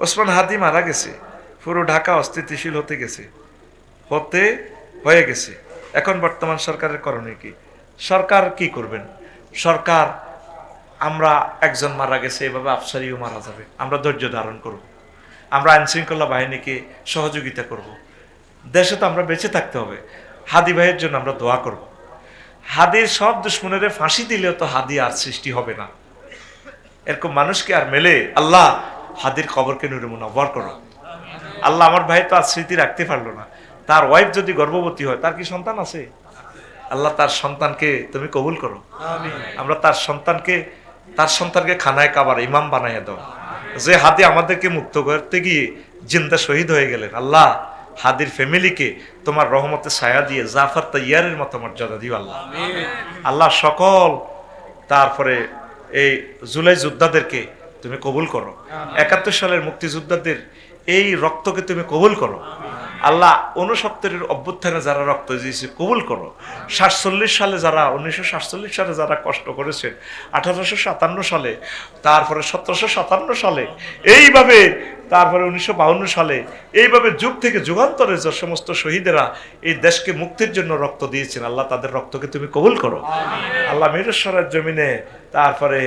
ওসমান হাদি মারা গেছে। পুরো ঢাকা অস্থিতিশীল হতে গেছে। হতে হয়ে গেছে। এখন বর্তমান সরকারের করণীয় কি? সরকার কি করবেন? সরকার, আমরা একজন মারা গেছে, এভাবে আফসারিও মারা যাবে। আমরা ধৈর্য ধারণ করব। আমরা আইনশৃঙ্খলা বাহিনীকে সহযোগিতা করব। দেশে তো আমরা বেঁচে থাকতে হবে। হাদি ভাইয়ের জন্য আমরা দোয়া করব। হাদির সব দুশ্মনের ফাঁসি দিলেও তো হাদি আর সৃষ্টি হবে না। এরকম মানুষকে আর মেলে আল্লাহ হাদির খবরকে নুরে মুনাব্বর করো। আল্লাহ আমার ভাই তো আর স্মৃতি রাখতে পারল না। তার ওয়াইফ যদি গর্ভবতী হয় তার কি সন্তান আছে? আল্লাহ তার সন্তানকে তুমি কবুল করো। আমরা তার সন্তানকে তার সন্তানকে খানায় কাবার ইমাম বানাইয়া দাও। যে হাদি আমাদেরকে মুক্ত করতে গিয়ে জিন্দা শহীদ হয়ে গেলেন আল্লাহ হাদির ফ্যামিলিকে তোমার রহমতে ছায়া দিয়ে জাফর তৈয়ারের মতো মর্যাদা দিও আল্লাহ। আল্লাহ সকল তারপরে এই জুলাই যোদ্ধাদেরকে তুমি কবুল করো। একাত্তর সালের মুক্তিযোদ্ধাদের এই রক্তকে তুমি কবুল করো। আল্লাহ উনসত্তরের অভ্যুত্থানে যারা রক্ত দিয়েছে, কবুল করো। সাতচল্লিশ সালে যারা, উনিশশো সাতচল্লিশ সালে যারা কষ্ট করেছেন আঠারোশো সালে, তারপরে সতেরোশো সাতান্ন সালে, এইভাবে তারপরে উনিশশো সালে, এইভাবে যুগ থেকে যুগান্তরে যে সমস্ত শহীদেরা এই দেশকে মুক্তির জন্য রক্ত দিয়েছেন, আল্লাহ তাদের রক্তকে তুমি কবুল করো। আল্লাহ মিরেশ্বরের জমিনে তারপরে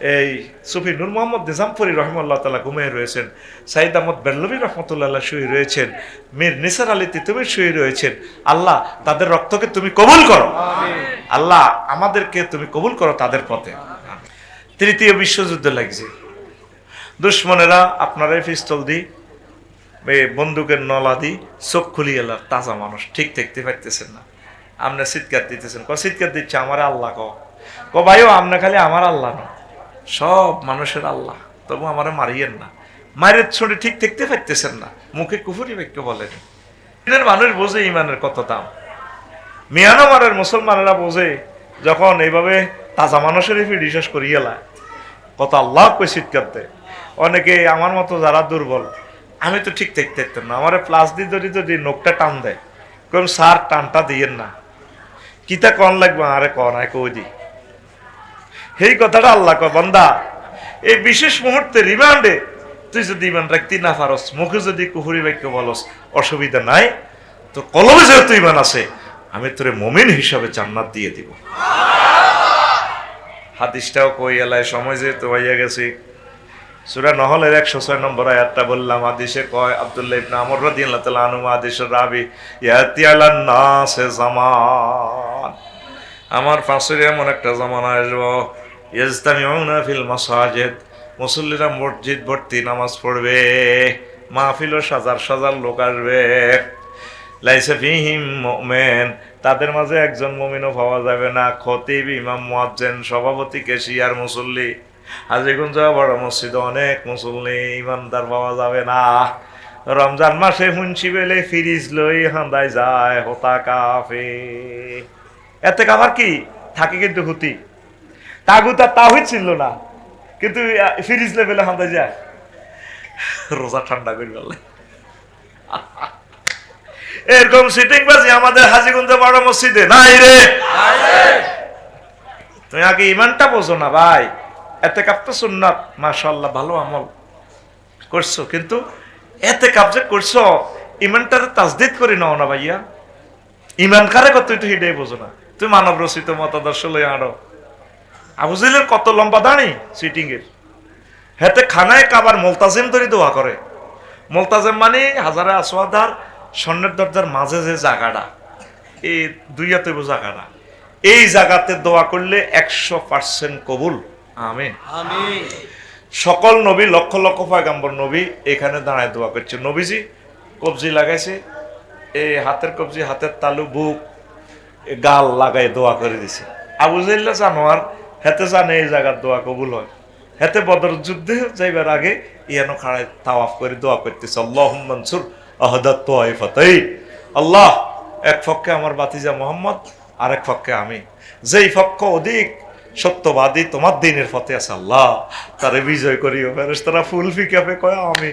এই সুফি নূর মোহাম্মদ নিজামপুরি রহমল্লাহ তালা ঘুমিয়ে রয়েছেন। সাইদ আহমদ বেল্লবী রহমতুল্লাহ শুয়ে রয়েছেন। মীর নিসার আলী তিতুমির শুয়ে রয়েছেন। আল্লাহ তাদের রক্তকে তুমি কবুল করো। আল্লাহ আমাদেরকে তুমি কবুল করো তাদের পথে। তৃতীয় বিশ্বযুদ্ধ লাগছে। দুশ্মনেরা আপনারাই পিস্তল দি বন্দুকের নলা দি চোখ খুলিয়ে এলার তাজা মানুষ ঠিক দেখতে পাইতেছেন না। আপনি চিৎকার দিতেছেন। ক চিৎকার দিচ্ছে আমার আল্লাহ ক ক ভাইও আপনি খালি আমার আল্লাহ না সব মানুষের আল্লাহ। তবু আমার মারিয়েন না। মায়ের ছড়ে ঠিক দেখতে পাইতেছেন না। মুখে কুফুরি বাক্য বলেন। দিনের মানুষ বোঝে ইমানের কত দাম। মিয়ানমারের মুসলমানেরা বোঝে যখন এইভাবে তাজা মানুষের বিশ্বাস করিয়ে লায়। কত আল্লাহ কই চিৎকার দেয়। অনেকে আমার মতো যারা দুর্বল, আমি তো ঠিক দেখতে দেখতাম না। আমার প্লাস দিয়ে যদি যদি নোকটা টান দেয় কোন সার টানটা দিয়েন না। কিতা কন লাগবে? আরে কন, আয় কই দি। এই কথাটা আল্লাহ কয়, বান্দা, এই বিশেষ মুহূর্তে রিমান্ডে তুই যদি ইমান রাখতে না পারস, মুখে যদি কুহুরি বাক্য বলস, অসুবিধা নাই। তো কলমে যেহেতু ইমান আছে, আমি তোরে মমিন হিসাবে জান্নাত দিয়ে দিব। হাদিসটাও কই এলায় সময় যেহেতু হইয়া গেছি। সুরা নহলের একশো ছয় নম্বর আয়াতটা বললাম আদিসে কয়, আব্দুল্লাহ ইবনে আমর রাদিয়াল্লাহু তাআলা আনহু আদিসের রাবি, ইয়াতি আলান জামান। আমার পাশের এমন একটা জামানা আসব ইজতামিউনা ফিল মাসাজিদ, মুসল্লিরা মসজিদ ভর্তি নামাজ পড়বে মাহফিলও সাজার সাজার লোক আসবে। লাইসে ফিহিম মুমিন, তাদের মাঝে একজন মুমিনও পাওয়া যাবে না। খতিব, ইমাম, মুয়াজ্জিন, সভাপতি, কেশিয়ার, মুসল্লি। হাজিগঞ্জ বড় মসজিদে অনেক মুসল্লি, ইমানদার পাওয়া যাবে না। রমজান মাসে মুন্সি বেলে ফিরিজ লই হান্দায় যায় হতা কাফে। এতে কাবার কি? থাকে কিন্তু হুতি। তাগুতা তাহিদ ছিল না। কিন্তু ফিরিজ লেভেলে হাঁদা যায় রোজা ঠান্ডা করে বলে। এরকম সিটিং বাজি আমাদের বড় মসজিদে নাই রে। তুমি আগে ইমানটা বোঝো না ভাই। এতে কাপ তো সুন্নাত মাশাল্লাহ ভালো আমল করছ। কিন্তু এতে কাপ যে করছ, ইমানটারে তাজদিদ করি নাও না ভাইয়া। ইমান কারে কত তুই তো হিডে বোঝো না। তুই মানব রচিত মতাদর্শ লই আনো আবুজিলের কত লম্বা দাঁড়ি সিটিং এর হেতে খানায় কাবার মোলতাজিম ধরে দোয়া করে। মোলতাজিম মানে হাজারে আসওয়াদার স্বর্ণের দরজার মাঝে যে জায়গাটা এই দুইয়াতে জায়গাটা। এই জায়গাতে দোয়া করলে একশো পার্সেন্ট কবুল। আমিন। সকল নবী লক্ষ লক্ষ পয়গাম্বর নবী এখানে দাঁড়ায় দোয়া করছে নবীজি কবজি লাগাইছে এই হাতের কবজি হাতের তালু বুক গাল লাগাই দোয়া করে দিছে। আবু জাইল্লা জানোয়ার হেতে জানে এই জায়গার দোয়া কবুল হয়। হেতে বদর যুদ্ধে যাইবার আগে ইয়ানো খাড়ায় তাওয়াফ করে দোয়া করতেছে আল্লাহ মনসুর আহদাত আল্লাহ, এক পক্ষে আমার বাতিজা মোহাম্মদ আর এক পক্ষে আমি। যেই পক্ষ অধিক সত্যবাদী তোমার দিনের পথে আছে আল্লাহ, তারে বিজয় করিও। তারা ফুল ফিকাপে কয় আমি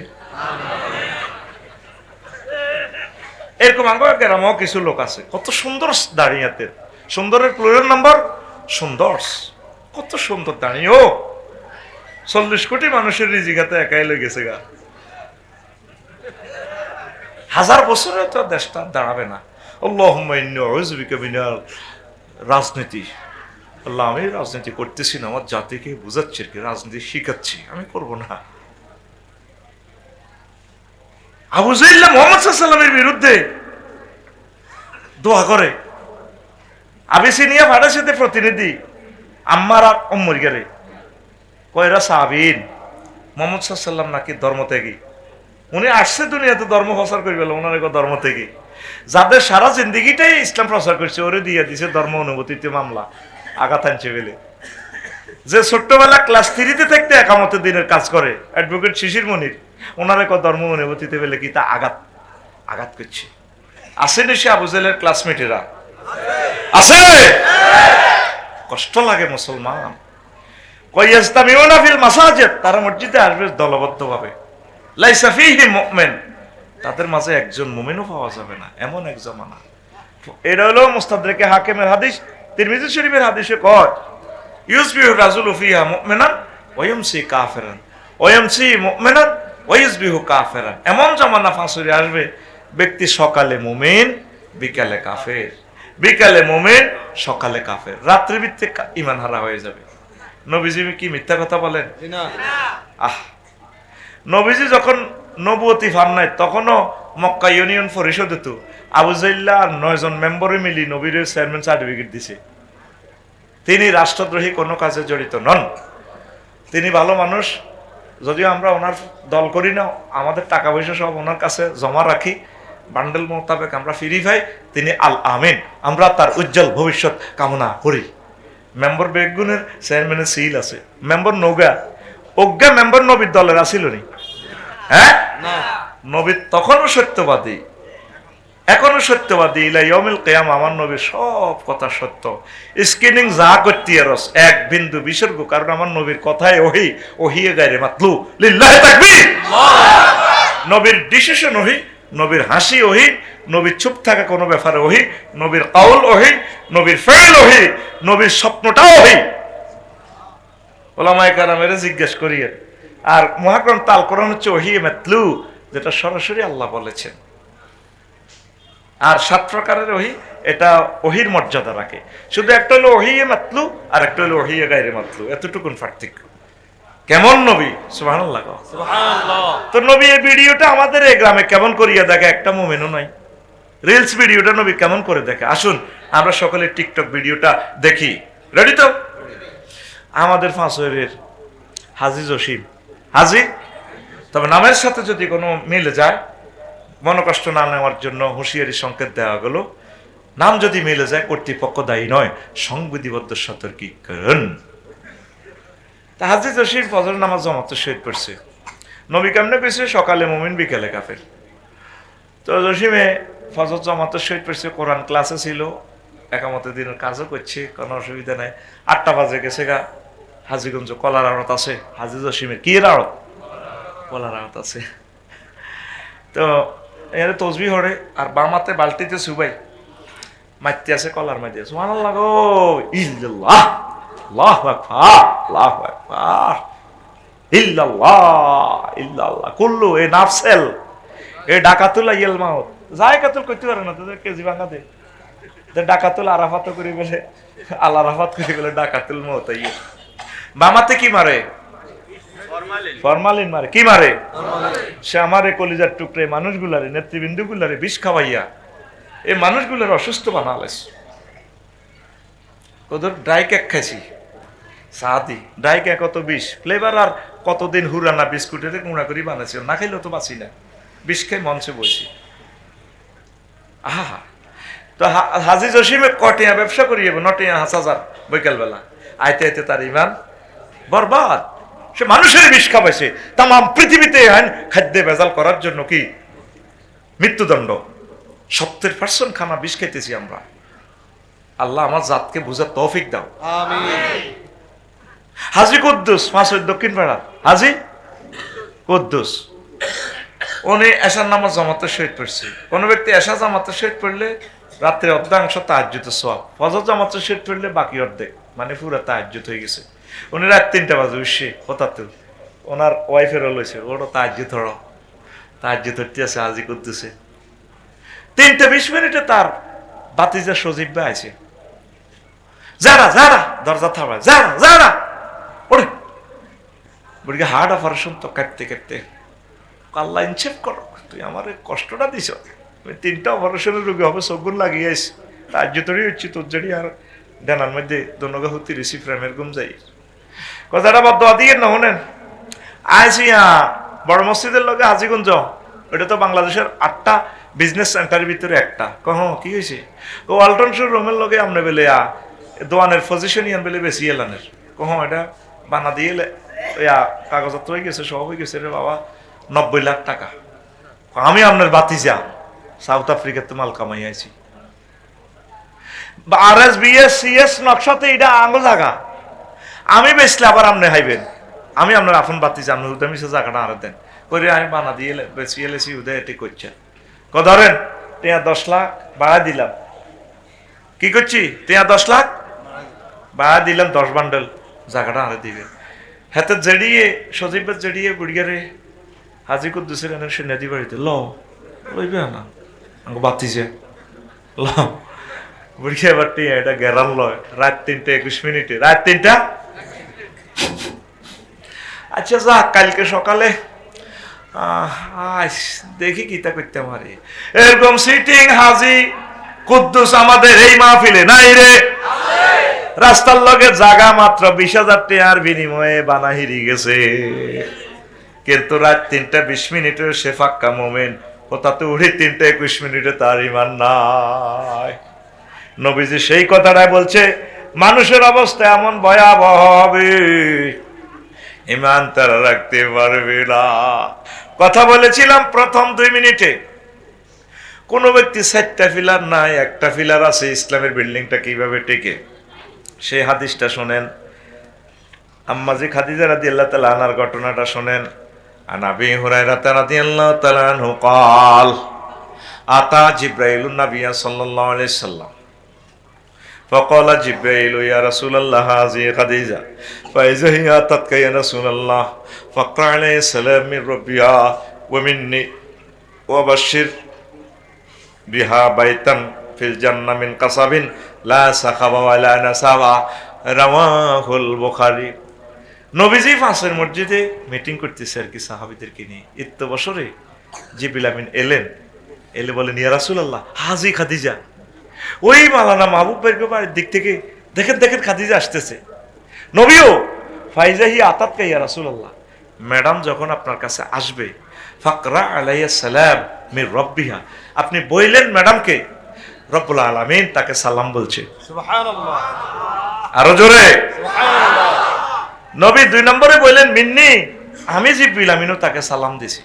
এরকম আমার গ্রামেও কিছু লোক আছে। কত সুন্দর দাঁড়িয়াতে। সুন্দরের প্লুরাল নাম্বার সুন্দর। কত সুন্দর দাঁড়িয়ে ও! চল্লিশ কোটি মানুষের রিজিকাতে একাই লেগেছে গা। হাজার বছরে তো দেশটা দাঁড়াবে না। রাজনীতি। আল্লাহ, আমি রাজনীতি করতেছি না, আমার জাতিকে বুঝাচ্ছি আর কি, রাজনীতি শিখাচ্ছি, আমি করব না। আবু জাইল্লা মোহাম্মদ বিরুদ্ধে দোয়া করে। আবিসিনিয়া ভাড়ার প্রতিনিধি আম্মার আর অম্মর গেলে। কয়রা সাবিন। মোহাম্মদ সাল্লাম নাকি ধর্ম থেকে উনি আসছে দুনিয়াতে ধর্ম প্রচার করি বলে, ওনার এক ধর্ম থেকে যাদের সারা জিন্দিগিটাই ইসলাম প্রচার করছে, ওরে দিয়ে দিছে ধর্ম অনুভূতিতে মামলা। আঘাত আনছে বলে। যে ছোট্টবেলা ক্লাস থ্রিতে থাকতে একামতের দিনের কাজ করে, অ্যাডভোকেট শিশির মনির, ওনার এক ধর্ম অনুভূতিতে বলে কি তা আঘাত আঘাত করছে। আসেনি সে আবু জেলের ক্লাসমেটেরা আছে কষ্ট লাগে মুসলমান। কইয়াস্তামিউনা ফিল মাসাজিদ, তারা মসজিদে আসবে দলবদ্ধভাবে। লাইসা ফিহি মুমিন, তাদের মাঝে একজন মুমিনও পাওয়া যাবে না, এমন এক জামানা। এটা হলো মুস্তাদরেকে হাকিমের হাদিস, তিরমিজি শরীফের হাদিসে কয়, ইউসবিহু রাজুলু ফিহা মুমিনান ওয়ায়ামসি কাফিরান। ওয়ায়ামসি মুমিনান, ওয়াইসবিহু কাফিরান। এমন জামানা ফাঁসুরি আসবে, ব্যক্তি সকালে মুমিন, বিকালে কাফের। বিকালে মুমিন সকালে কাফের। রাত্রি ভিত্তিক ইমান হারা হয়ে যাবে। নবীজি কি মিথ্যা কথা বলেন? আহ। নবীজি যখন নবুয়তি ফান নাই তখনও মক্কা ইউনিয়ন পরিষদে তো আবু জাইল্লা আর নয়জন মেম্বরে মিলি নবীর চেয়ারম্যান সার্টিফিকেট দিছে। তিনি রাষ্ট্রদ্রোহী কোনো কাজে জড়িত নন। তিনি ভালো মানুষ। যদিও আমরা ওনার দল করি না আমাদের টাকা পয়সা সব ওনার কাছে জমা রাখি। বান্ডেল মোতাবেক আমরা ফিরি ভাই তিনি আল আমিন। আমরা তার উজ্জ্বল ভবিষ্যৎ কামনা করি। মেম্বার বেগুনের চেয়ারম্যানের সিল আছে। মেম্বার নৌগা অজ্ঞা মেম্বার নবীর দলের আসিল নি? হ্যাঁ? নবী তখনও সত্যবাদী। এখনও সত্যবাদী। ইলা ইয়মিল কেয়াম আমার নবীর সব কথা সত্য। স্ক্রিনিং যা করতে রস এক বিন্দু বিসর্গ কারণ আমার নবীর কথায় ওহি ওহিয়ে গাইরে মাতলু। লিল্লাহে তাকবীর! নবীর ডিসিশন ওহি নবীর হাসি ওহি, নবীর চুপ থাকা কোনো ব্যাপারে ওহি, নবীর কাউল ওহি, নবীর ফেল ওহি, নবীর স্বপ্নটাও ওহি। ওলামায় কারামেরে জিজ্ঞেস করিয়ে, আর মহাকরণ তাল কোরআন হচ্ছে ওহিয়ে মাতলু, যেটা সরাসরি আল্লাহ বলেছেন। আর সাত প্রকারের ওহি, এটা ওহির মর্যাদা রাখে। শুধু একটা হলো ওহিয়ে মাতলু, আর একটা হলো ওহিয়ে গাইরে মাতলু, এতটুকুন পার্থক্য। কেমন নবী? কও। তো নবী এই ভিডিওটা আমাদের এই গ্রামে কেমন করিয়া দেখে? একটা মোমেনও নাই। রিলস ভিডিওটা নবী কেমন করে দেখে? আসুন আমরা সকলে টিকটক ভিডিওটা দেখি। রেডি তো? আমাদের ফাঁসের হাজি জসিম। হাজি? তবে নামের সাথে যদি কোনো মিলে যায় মনোকষ্ট না নেওয়ার জন্য হুঁশিয়ারি সংকেত দেওয়া গেল। নাম যদি মিলে যায় কর্তৃপক্ষ দায়ী নয়। সংবিধিবদ্ধ সতর্কীকরণ। তা হাজি জসির ফজর নামাজ জমাত শহীদ পড়ছে নবী কেমনে কইছে? সকালে মুমিন, বিকেলে কাফের। তো জসিমে ফজর জমাত শহীদ পড়ছে কোরআন ক্লাসে ছিল, একামতে দিনের কাজও করছে, কোনো অসুবিধা নাই। আটটা বাজে গেছে গা, হাজিগঞ্জ কলার আড়ত আছে। হাজি জসিমের কি এর আড়ত? কলার আড়ত আছে। তো এর তসবি হরে আর বামাতে বালতিতে সুবাই। মাইতে আছে, কলার মাইতে আছে। গো, ইল্লাল্লাহ। আল্লাহু আকবার আল্লাহু আকবার। ইল্লাল্লাহ ইল্লাল্লাহ। কুল্লু এ নাফসেল এ ডাকাতুল ইয়েল মাউত। যাই কাতুল করতে পারে না তোদের কেজি ভাঙা দে। যে ডাকাতুল আরাফাত করে বলে আল আরাফাত করে বলে ডাকাতুল মত বামাতে কি মারে? ফরমালিন। মারে। কি মারে? সে আমারে কলিজার টুকরে মানুষগুলারে নেতৃবৃন্দ গুলারে বিষ খাওয়াইয়া এই মানুষগুলার অসুস্থ বানালেস ওদের ড্রাই কেক খাইছি। সাদি ড্রাই কেক কত বিষ? ফ্লেভার আর কতদিন হুরানা বিস্কুটের গুঁড়া করে বানাইছি। না খাইলেও তো বাঁচি না। বিষ খাই মঞ্চে বসি আহা, তো হাজি জসিমে কটিয়া ব্যবসা করিয়ে নটিয়া হাস হাজার বৈকালবেলা। আইতে আইতে তার ইমান বরবাদ। সে মানুষের বিষ খাবাইছে তাম পৃথিবীতে আইন খাদ্যে ভেজাল করার জন্য কি? মৃত্যুদণ্ড। সত্যের পার্সন খানা বিষ খাইতেছি আমরা। আল্লাহ আমার জাতকে বুঝার তৌফিক দাও। হাজি কুদ্দুস মাসের দক্ষিণ পাড়া। হাজি কুদ্দুস। উনি এশার নামাজ জামাতের শহীদ পড়ছে। কোনো ব্যক্তি এশা জামাতের শহীদ পড়লে রাত্রে অর্ধাংশ তাহাজ্যুত সব ফজর জামাতের শহীদ পড়লে বাকি অর্ধেক মানে পুরো তাহাজ্যুত হয়ে গেছে। উনি রাত তিনটা বাজে উঠছে হঠাৎ ওনার ওয়াইফেরও লইছে ওরও তাহাজ্যুত হড় তাহাজ্যুত হতে আছে হাজি কুদ্দুসে। তিনটা বিশ মিনিটে তার বাতিজা সজীব ভাই আছে যারা যারা দরজা থামা যারা যারা ওরে! বুড়িকে হার্ট অপারেশন তো কাটতে কাটতে আল্লাহ ইনসেফ করো, তুই আমার কষ্টটা দিছ। তিনটা অপারেশনের রোগী হবে সগুন লাগিয়ে রাজ্য তৈরি হচ্ছে, তোর জড়ি আর ডানার মধ্যে দনগা হতি প্রেমের গুম যাই। কথাটা বাদ দোয়া দিয়ে না হনেন। আইসি বড় মসজিদের লগে হাজিগঞ্জ। এটা তো বাংলাদেশের আটটা বিজনেস সেন্টারের ভিতরে একটা। কহ, কি হয়েছে ও ওয়ালটন শোর রুমের লগে আমনে বেলে আ দোয়ানের পজিশন ইয়ান বেলে বেশি এলানের। কহ এটা বানা দিয়ে কাগজপত্র হয়ে গেছে, সব হয়ে গেছে রে বাবা, নব্বই লাখ টাকা। আমি আপনার বাতি যা সাউথ আফ্রিকাতে মাল কামাই আইছি। আর এস বিএস সিএস নকশাতে এটা আঙুল জায়গা আমি বেচলে আবার আপনি হাইবেন। আমি আপনার আপন বাতি জান উদয় মিশে জায়গাটা আর দেন। করে আমি বানা দিয়ে বেশি এলেছি উদয় এটি করছে ক ধরেন, টিয়া দশ লাখ বাড়া দিলাম। কি করছি? টিয়া দশ লাখ? বাড়া দিলাম দশ বান্ডেল জায়গাটা আরে দিবেন হাতে জড়িয়ে সজীবের জড়িয়ে বুড়িয়ারে হাজি কুদ্দুসের এনে সে নদী বাড়িতে ল লইবে না। আমাকে বাতিছে। ল বুড়িয়া এবার এটা গেরাল লয়। রাত তিনটা একুশ মিনিটে। রাত তিনটা? আচ্ছা যা কালকে সকালে আহ, দেখি কিতা করতে পারি। এরকম সিটিং হাজি কুদ্দুস আমাদের এই মাহফিলে নাই রে। রাস্তার লগে জাগা মাত্র বিশ হাজার টাকার বিনিময়ে বানা হিরি গেছে। কিন্তু রাত তিনটা বিশ মিনিটের সে ফাক্কা মোমেন্ট ও তাতে উঠে তিনটা একুশ মিনিটে তার ইমান নাই। নবীজি সেই কথাটাই বলছে, মানুষের অবস্থা এমন ভয়াবহ হবে, ইমান তারা রাখতে পারবে না। কথা বলেছিলাম প্রথম দুই মিনিটে। কোনো ব্যক্তি চারটা ফিলার নাই, একটা ফিলার আছে, ইসলামের বিল্ডিংটা কীভাবে টেকে? সেই হাদিসটা শোনেন আম্মাজি খাদিজা রাদি আল্লাহ তালা আনার ঘটনাটা শোনেন আনাবি হুরাইরাতা রাদি আল্লাহ তালা আনহু قال আতা জিব্রাইলুন নাবিয়া সাল্লাল্লাহু আলাইহি সাল্লাম فقال جبريل يا رسول الله هذه خديجة فإذا هي أتتك يا رسول الله فقرأ عليه السلام من ربها ومني وبشر بها بيتا في الجنة من قصب লা সাখাবা লা নাসাবা। রাওয়াহুল বুখারী। নবীজি ফাঁসের মসজিদে মিটিং করতেছে আর কি সাহাবিদেরকে নিয়ে। ইত্য বছরে জিবিল আমিন এলেন। এলে বলেন ইয়া রাসুলাল্লাহ, হাজি খাদিজা। ওই মালানা মাহবুব বেরকে দিক থেকে দেখেন দেখেন খাদিজা আসতেছে। নবীও ফাইজাহি আতাতকা ইয়া রাসুলাল্লাহ। ম্যাডাম, যখন আপনার কাছে আসবে, ফাকরা আলাইয়া সালাম মির রব্বিহা। আপনি বইলেন ম্যাডামকে? রব্বুল আলামিন তাকে সালাম বলছে। আরও জোরে। নবী দুই নম্বরে বললেন মিন্নি আমি জিব্রিল আমিনও তাকে সালাম দিছি।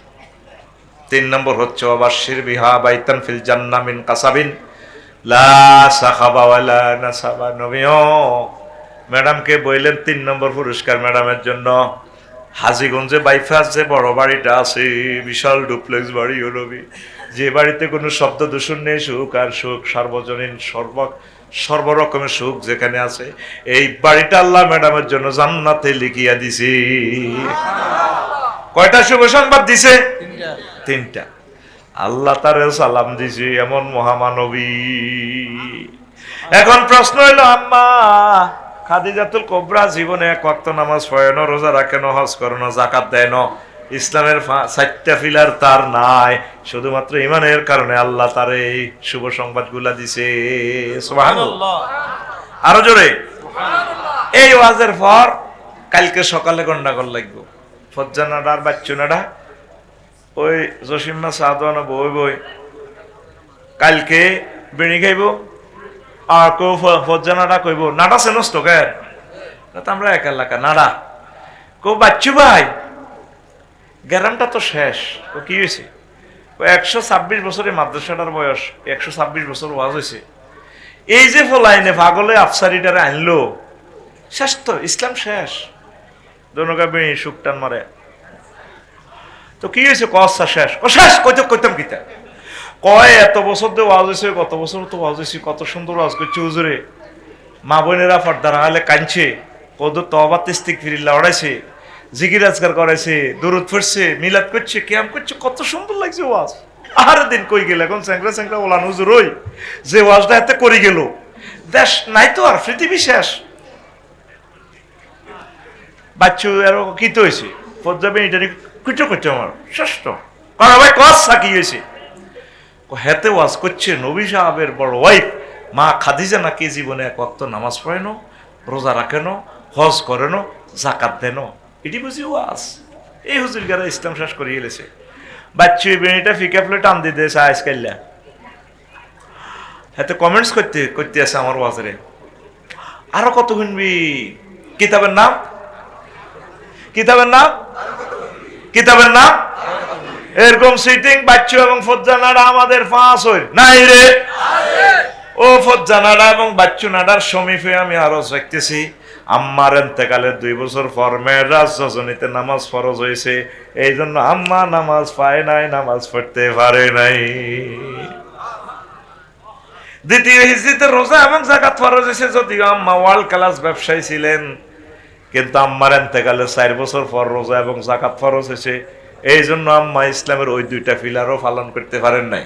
তিন নম্বর হচ্ছে অবাশির বিহা বাইতান ফিল জান্নাহ মিন কাসাবিন। লা সাখাবা ওয়ালা নাসাবা। নবীও ম্যাডামকে বললেন তিন নম্বর পুরস্কার ম্যাডামের জন্য। হাজিগঞ্জে বাইফাস যে বড় বাড়িটা আছে বিশাল ডুপ্লেক্স বাড়ি ও নবী। যে বাড়িতে কোনো শব্দ দূষণ নেই, সুখ আর সুখ, সার্বজনীন সর্ব সর্বরকমের সুখ যেখানে আছে, এই বাড়িটা আল্লাহ ম্যাডামের জন্য জান্নাতে লিখিয়া দিছি। কয়টা শুভ সংবাদ দিছে? তিনটা। আল্লাহ তারে সালাম দিছি, এমন মহামানবী। এখন প্রশ্ন হইল, আম্মা, খাদিজাতুল কোবরা জীবনে এক নামাজ পড়ে না, রোজা রাখে না, হজ করে না জাকাত দেয় না। ইসলামের চারটা ফিলার তার নাই। শুধুমাত্র ইমানের কারণে আল্লাহ তার এই শুভ সংবাদগুলা দিছে। আরও জোরে। এই ওয়াজের পর কালকে সকালে গন্ডাগোল লাগবো। ফজ্জানাডা আর বাচ্চুনাডা ওই জসিম্মা সাহাদানা বই বই কালকে বিড়ি খাইব। আর কেউ ফজ্জানাডা কইব তো কে তো আমরা এক এলাকা নাডা। কেউ বাচ্চু ভাই গ্যারামটা তো শেষ। ও কি হয়েছে? ও একশো ছাব্বিশ বছরের মাদ্রাসাটার বয়স, একশো ছাব্বিশ বছর ওয়াজ হয়েছে। এই যে ফলাইনে পাগলে আফসারিটারে আনলো, শেষ তো, ইসলাম শেষ। দনগা বেড়ি সুকটান মারে। তো কি হয়েছে? কসা শেষ। ও শেষ, কইতে, কইতাম কিতা? কয়, এত বছর দিয়ে ওয়াজ হয়েছে, কত বছর তো ওয়াজ হয়েছে, কত সুন্দর ওয়াজ করছে হুজুরে। মা বোনেরা ফর্দার হালে কাঁদছে কত তবা তেস্তিক ফিরিল্লা ওড়াইছে। জিকির আজকার করাইছে দূরত ফুটছে মিলাদ করছে, ক্যাম করছে, কত সুন্দর লাগছে ওয়াজ। আর দিন কই গেল, এখন স্যাংরা স্যাংরা ওলান হুজুর ওই, যে ওয়াজটা এতে করে গেল। দেশ নাই তো আর, পৃথিবী শেষ। বাচ্চু আরও কি হয়েছে? পর্যাবে এটা কুচো করছে আমার, ষষ্ঠ। কারণ ভাই কস কি হয়েছে? হেতে ওয়াজ করছে নবী সাহাবের বড় ওয়াইফ মা খাদিজা নাকি জীবনে এক ওয়াক্ত নামাজ পড়েন রোজা রাখেন হজ করেন জাকাত দেন এটি বুঝি ওয়াজ এই হুজুর গারা ইসলাম শেষ করে গেলেছে। বাচ্চু বেনিটা ফিকা প্লেট টান দিতে সাহায্য কাইলা হাতে কমেন্টস করতে করতে আছে আমার ওয়াজরে। আরও কত শুনবি? কিতাবের নাম? কিতাবের নাম? কিতাবের নাম? এরকম সিটিং বাচ্চু এবং ফজ্জানারা আমাদের ফাঁস হই নাই রে। ও ফজ্জানারা এবং বাচ্চু নাডার সমীপে আমি আরও দেখতেছি। আম্মার এন্তেকালের দুই বছর পর মেয়েরাজ রজনীতে নামাজ ফরজ হয়েছে। এই জন্য আম্মা নামাজ পায় নাই, নামাজ পড়তে পারে নাই। দ্বিতীয় হিজড়িতে রোজা এবং জাকাত ফরজ হয়েছে, যদিও আম্মা ওয়ার্ল্ড ক্লাস ব্যবসায়ী ছিলেন। কিন্তু আম্মার এন্তেকালে চার বছর পর রোজা এবং জাকাত ফরজ হয়েছে। এই জন্য আম্মা ইসলামের ওই দুইটা ফিলারও পালন করতে পারেন নাই।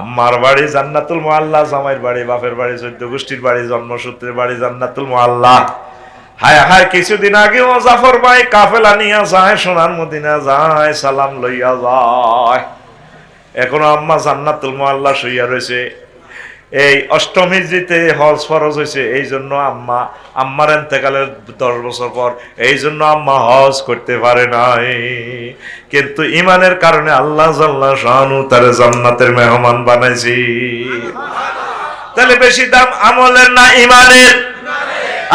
আম্মার বাড়ি জান্নাতুল মোয়াল্লা জামাইয়ের বাড়ি, বাপের বাড়ি, চোদ্দ গোষ্ঠীর বাড়ি, জন্মসূত্রের বাড়ি জান্নাতুল মোয়াল্লা হায় হায়, কিছুদিন আগে ও জাফর ভাই কাফেলা নিয়ে যায়, সোনার মদিনা যায়, সালাম লইয়া যায়। এখনও আম্মা জান্নাতুল মোয়াল্লা শুইয়া রয়েছে এই অষ্টমীর জিতে হজ ফরজ হয়েছে এই জন্য আম্মা, আম্মার এন্তেকালের দশ বছর পর এই জন্য আম্মা হজ করতে পারে নাই। কিন্তু ইমানের কারণে আল্লাহ জাল্লাহ শাহানু তার জান্নাতের মেহমান বানাইছি। তাহলে বেশি দাম আমলের না ইমানের?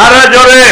আরও জোরে।